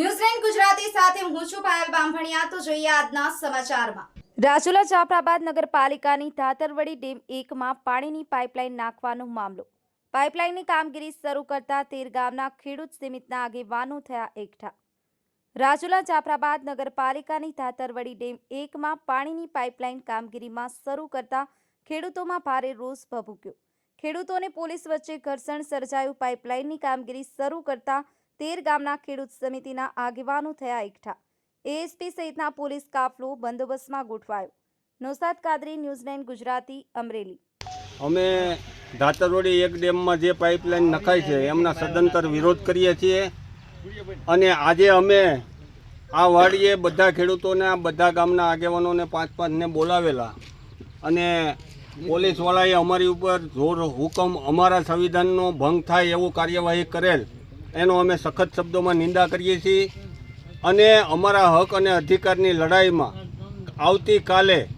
ન્યૂઝલેન્ડ ગુજરાતી સાથે હું છું પાયલ બામભણિયા તો જોઈએ આજના સમાચારમાં. રાજુલા જાફરાબાદ નગરપાલિકાની ધાતરવડી ડેમ એકમાં પાણીની પાઇપલાઇન નાખવાનો મામલો. પાઇપલાઇનની કામગીરી શરૂ કરતા તેર ગામના ખેડૂત સમિતના આગેવાનો થયા એકઠા. રાજુલા જાફરાબાદ નગરપાલિકાની ધાતરવડી ડેમ એકમાં પાણીની પાઇપલાઇન કામગીરીમાં શરૂ કરતા ખેડૂતોમાં ભારે રોષ ભભૂક્યો. ખેડૂતોને પોલીસ વચ્ચે ઘર્ષણ સર્જાયું. પાઇપલાઇનની કામગીરી શરૂ કરતા તેર ગામના ખેડૂત સમિતિના આગેવાનો થયા એકઠા. એએસપી સહિતના પોલીસ કાફલો બંદોબસ્તમાં ગોઠવાયો. નોસાદ કાદરી ન્યૂઝલેન્ડ ગુજરાતી, અમરેલી. અમે ધાતરવડી એક ડેમમાં જે પાઇપલાઇન નખાય છે, એમના સદંતર વિરોધ કરીએ છીએ. અને આજે અમે આ વાડીએ બધા ખેડૂતોને, આ બધા ગામના આગેવાનોને પાંચ પાંચને બોલાવેલા. અને પોલીસવાળાએ અમારી ઉપર જોર હુકમ, અમારા સંવિધાનનો ભંગ થાય એવું કાર્યવાહી કરેલ. એનો અમે સખત શબ્દોમાં નિંદા કરીએ છીએ અને અમારા હક અને અધિકારની લડાઈમાં આવતીકાલે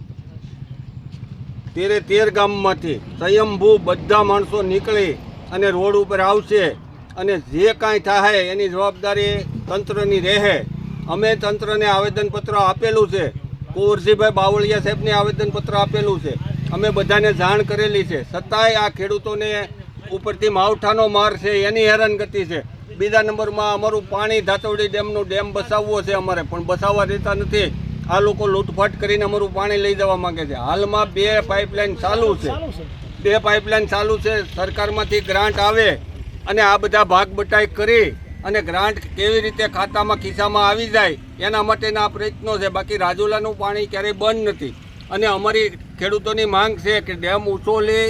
તેરે તેર ગામમાંથી સ્વયંભૂ બધા માણસો નીકળી અને રોડ ઉપર આવશે અને જે કાંઈ થાય એની જવાબદારી તંત્રની રહે. અમે તંત્રને આવેદનપત્ર આપેલું છે. કુંવરજીભાઈ બાવળિયા સાહેબને આવેદનપત્ર આપેલું છે. અમે બધાને જાણ કરેલી છે. છતાંય આ ખેડૂતોને ઉપરથી માવઠાનો માર છે, એની હેરાનગતિ છે. બીજા નંબરમાં અમારું પાણી ધાતવડી ડેમનું ડેમ બસાવવો છે અમારે, પણ બસાવવા દેતા નથી. આ લોકો લૂંટફાટ કરીને અમારું પાણી લઈ જવા માંગે છે. હાલમાં બે પાઇપલાઇન ચાલુ છે. બે પાઇપલાઇન ચાલુ છે. સરકારમાંથી ગ્રાન્ટ આવે અને આ બધા ભાગ બટાઈ કરી અને ગ્રાન્ટ કેવી રીતે ખાતામાં ખિસ્સામાં આવી જાય, એના માટેના પ્રયત્નો છે. બાકી રાજુલાનું પાણી ક્યારેય બંધ નથી. અને અમારી ખેડૂતોની માંગ છે કે ડેમ ઊંચો લે.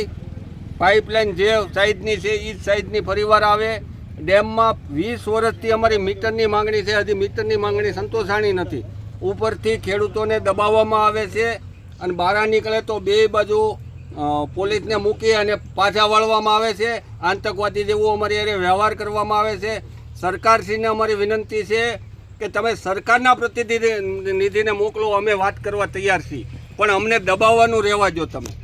પાઇપલાઇન જે સાઈઝની છે એ જ સાઈઝની ફરીવાર આવે. ડેમમાં વીસ વર્ષથી અમારી મીટરની માંગણી છે. હજી મીટરની માંગણી સંતોષાણી નથી. ઉપરથી ખેડૂતોને દબાવવામાં આવે છે અને બહાર નીકળે તો બે બાજુ પોલીસને મૂકી અને પાછા વાળવામાં આવે છે. આતંકવાદી જેવો અમારી અરે વ્યવહાર કરવામાં આવે છે. સરકારશ્રીને અમારી વિનંતી છે કે તમે સરકારના પ્રતિનિધિને મોકલો. અમે વાત કરવા તૈયાર છીએ. પણ અમને દબાવવાનું રહેવા જો તમે.